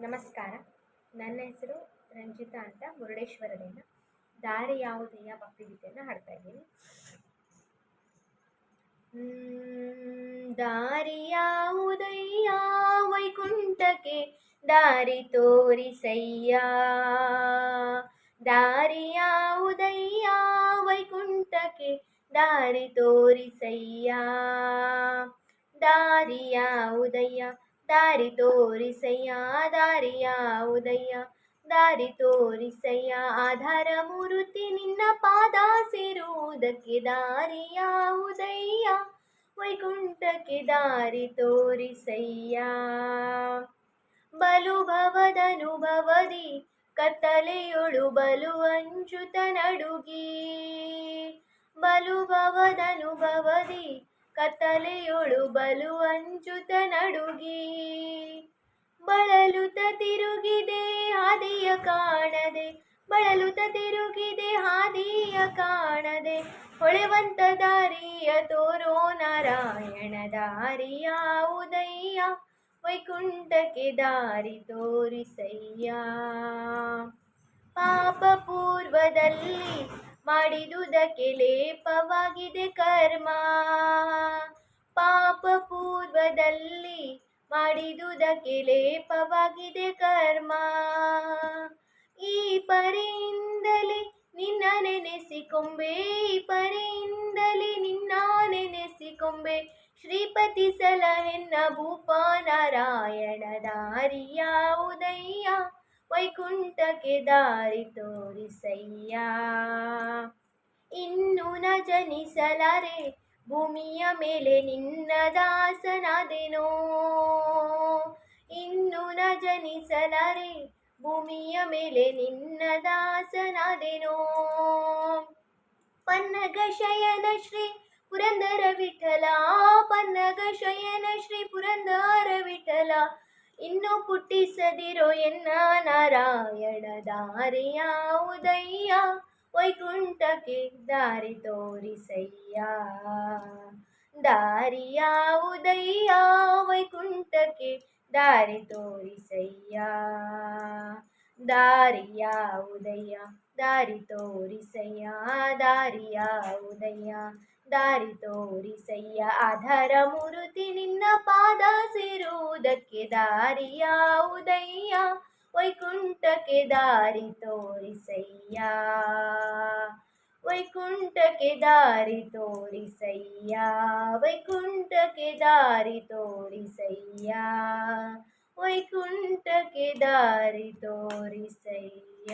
ನಮಸ್ಕಾರ. ನನ್ನ ಹೆಸರು ರಂಜಿತಾ ಅಂತ ಮುರುಡೇಶ್ವರದಿಂದ ದಾರಿ ಯಾವುದೆಯ ಭಕ್ತಿಗೀತೆಯನ್ನು ಹಾಡ್ತಾ ಇದ್ದೀನಿ. ದಾರಿ ಯಾವುದಯ್ಯ ವೈಕುಂಠಕ್ಕೆ ದಾರಿ ತೋರಿಸಯ್ಯ. ದಾರಿ ಯಾವುದಯ್ಯ ವೈಕುಂಠಕ್ಕೆ ದಾರಿ ತೋರಿಸಯ್ಯ. ದಾರಿ ಯಾವುದಯ್ಯ ದಾರಿ ತೋರಿಸಯ್ಯ, ದಾರಿಯ ಉದಯ್ಯ ದಾರಿ ತೋರಿಸಯ್ಯ, ಆಧಾರ ಮೂರುತಿ ನಿನ್ನ ಪಾದ ಸೇರುವುದಕ್ಕೆ ದಾರಿಯ ಉದಯ್ಯ ವೈಕುಂಠಕ್ಕೆ ದಾರಿ ತೋರಿಸಯ್ಯ. ಬಲು ಭವದನುಭವದಿ ಕತ್ತಲೆಯೊಳು ಬಲು ಅಂಜುತ ನಡುಗಿ. ಬಲು ಭವದನುಭವದಿ ಕತ್ತಲೆಯೊಳು ಬಲು ಅಂಜುತ ನಡುಗಿ, ಬಳಲುತ ತಿರುಗಿದೆ ಹಾದಿಯ ಕಾಣದೆ, ಬಳಲುತ ತಿರುಗಿದೆ ಹಾದಿಯ ಕಾಣದೆ, ಹೊಳೆವಂತ ದಾರಿಯ ತೋರೋ ನಾರಾಯಣ, ದಾರಿಯ ಉದಯ್ಯ ವೈಕುಂಠಕ್ಕೆ ದಾರಿ ತೋರಿಸಯ್ಯ. ಪಾಪ ಪೂರ್ವದಲ್ಲಿ ಮಾಡಿದುದಕ್ಕೆ ಲೇಪವಾಗಿದೆ ಕರ್ಮ. ಪಾಪ ಪೂರ್ವದಲ್ಲಿ ಮಾಡಿದುದಕ್ಕೆ ಲೇಪವಾಗಿದೆ ಕರ್ಮ. ಈ ಪರಿಯಿಂದಲೇ ನಿನ್ನ ನೆನೆಸಿಕೊಂಬೆ, ಈ ಪರಿಯಿಂದಲೇ ನಿನ್ನ ನೆನೆಸಿಕೊಂಬೆ. ಶ್ರೀಪತಿ ಸಲಹೆನ್ನ ಭೂಪ ನಾರಾಯಣ ದಾರಿಯ, ಉದಯ್ಯ ವೈಕುಂಠಕ್ಕೆ ದಾರಿ ತೋರಿಸಯ್ಯ. ಇನ್ನು ನ ಜನಿಸಲಾರೆ ಭೂಮಿಯ ಮೇಲೆ ನಿನ್ನ ದಾಸನಾದೆನೋ? ಇನ್ನು ನ ಜನಿಸಲಾರೆ ಭೂಮಿಯ ಮೇಲೆ ನಿನ್ನ ದಾಸನಾದೆನೋ? ಪನ್ನಗ ಶಯನ ಶ್ರೀ ಪುರಂದರ ವಿಠಲ, ಪನ್ನಗ ಶಯನ ಶ್ರೀ ಪುರಂದರ ವಿಠಲ. ಇನ್ನು ಪುಟ್ಟಿಸದಿರೋ ಎನ್ನ ನಾರಾಯಣ ದಾರಿಯ ಉದಯ್ಯ ವೈಕುಂಠಕ್ಕೆ ದಾರಿ ತೋರಿಸಯ್ಯ ದಾರಿಯ ಉದಯ್ಯ ವೈಕುಂಠಕ್ಕೆ ದಾರಿ ತೋರಿಸಯ್ಯ ದಾರಿಯ ಉದಯ ದಾರಿ ತೋರಿಸಯ್ಯ ದಾರಿಯ ಉದಯ ದಾರಿ ತೋರಿಸಯ್ಯ ಆಧಾರ ಮೂರುತಿ ನಿನ್ನ ಪಾದ ಸೇರುವುದಕ್ಕೆ ದಾರಿಯ ಉದಯ್ಯ ವೈಕುಂಠಕ್ಕೆ ದಾರಿ ತೋರಿಸಯ್ಯ ವೈಕುಂಠಕ್ಕೆ ದಾರಿ ತೋರಿಸಯ್ಯ ವೈಕುಂಠಕ್ಕೆ ದಾರಿ ತೋರಿಸಯ್ಯ ವೈಕುಂಠಕ್ಕೆ ದಾರಿ ತೋರಿಸಯ್ಯ